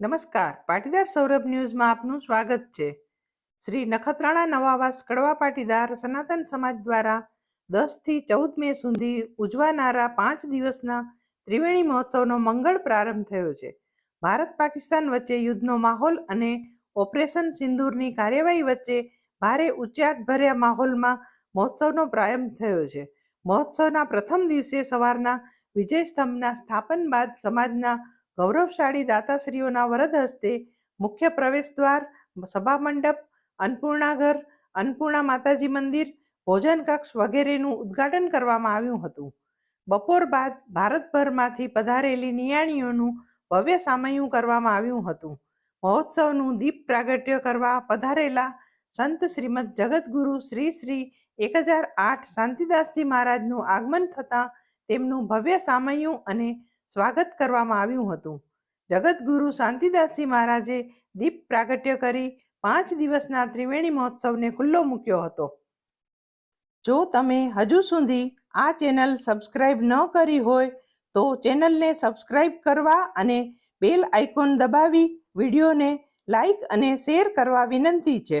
નમસ્કાર. પાટીદાર સૌરભ ન્યૂઝમાં આપનું સ્વાગત છે. શ્રી નખત્રાણા નવાવાસ કડવા પાટીદાર સનાતન સમાજ દ્વારા દસથી ચૌદ મે સુધી ઉજવાનારા પાંચ દિવસના ત્રિવેણી મહોત્સવનો મંગળ પ્રારંભ થયો છે. ભારત પાકિસ્તાન વચ્ચે યુદ્ધનો માહોલ અને ઓપરેશન સિંદૂરની કાર્યવાહી વચ્ચે ભારે ઉચ્ચાટભર્યા માહોલમાં મહોત્સવનો પ્રારંભ થયો છે. મહોત્સવના પ્રથમ દિવસે સવારના વિજય સ્તંભના સ્થાપન બાદ સમાજના ગૌરવશાળી દાતાશ્રીઓના વરદ હસ્તે મુખ્ય પ્રવેશ દ્વાર, સભા મંડપ, અન્નપૂર્ણાઘર, અન્નપૂર્ણા માતાજી મંદિર, ભોજન કક્ષ વગેરેનું ઉદ્ઘાટન કરવામાં આવ્યું હતું. બપોર બાદ ભારતભરમાંથી પધારેલી નિયાણીઓનું ભવ્ય સામયું કરવામાં આવ્યું હતું. મહોત્સવનું દીપ પ્રાગટ્ય કરવા પધારેલા સંત શ્રીમદ જગતગુરુ શ્રી શ્રી એક હજાર આઠ શાંતિદાસજી મહારાજનું આગમન થતાં તેમનું ભવ્ય સામયું અને સ્વાગત કરવામાં આવ્યું હતું. જગતગુરુ શાંતિદાસજી મહારાજે દીપ પ્રાગટ્ય કરી પાંચ દિવસના ત્રિવેણી મહોત્સવને ખુલ્લો મૂક્યો હતો. જો તમે હજુ સુધી આ ચેનલ સબસ્ક્રાઇબ ન કરી હોય, તો ચેનલને સબસ્ક્રાઇબ કરવા અને બેલ આઇકોન દબાવી વિડીયોને લાઈક અને શેર કરવા વિનંતી છે.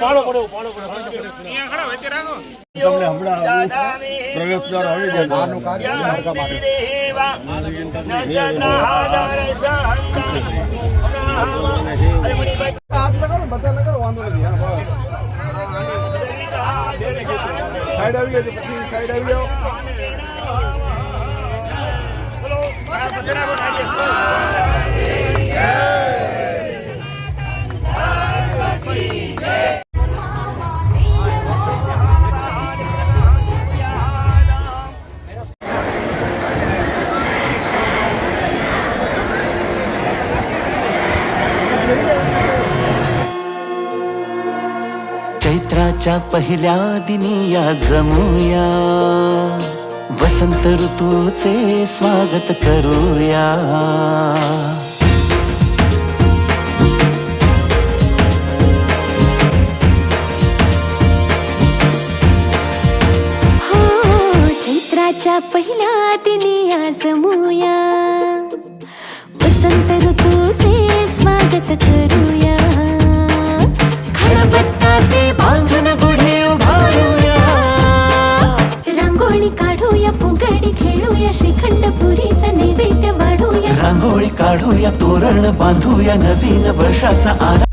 પાડો પડે પાડો પડે સાધામે પ્રવેશદ્વાર આવી જાય બહારનું કાર્ય યાન્તિ દેવા નસનાદર સહંતા અરે મણિભાઈ સાઈડ આવી ગયો. પછી સાઈડ આવી જાઓ वर्षाच्या पहिल्या दिनी या जमूया. वसंत ऋतूचे स्वागत करूया. हो, चैत्राच्या पहिल्या दिनी या जमूया. वसंत ऋतूचे स्वागत करूया. रांगोळी काढूया तोरण बांधूया नवीन वर्षाचा आरा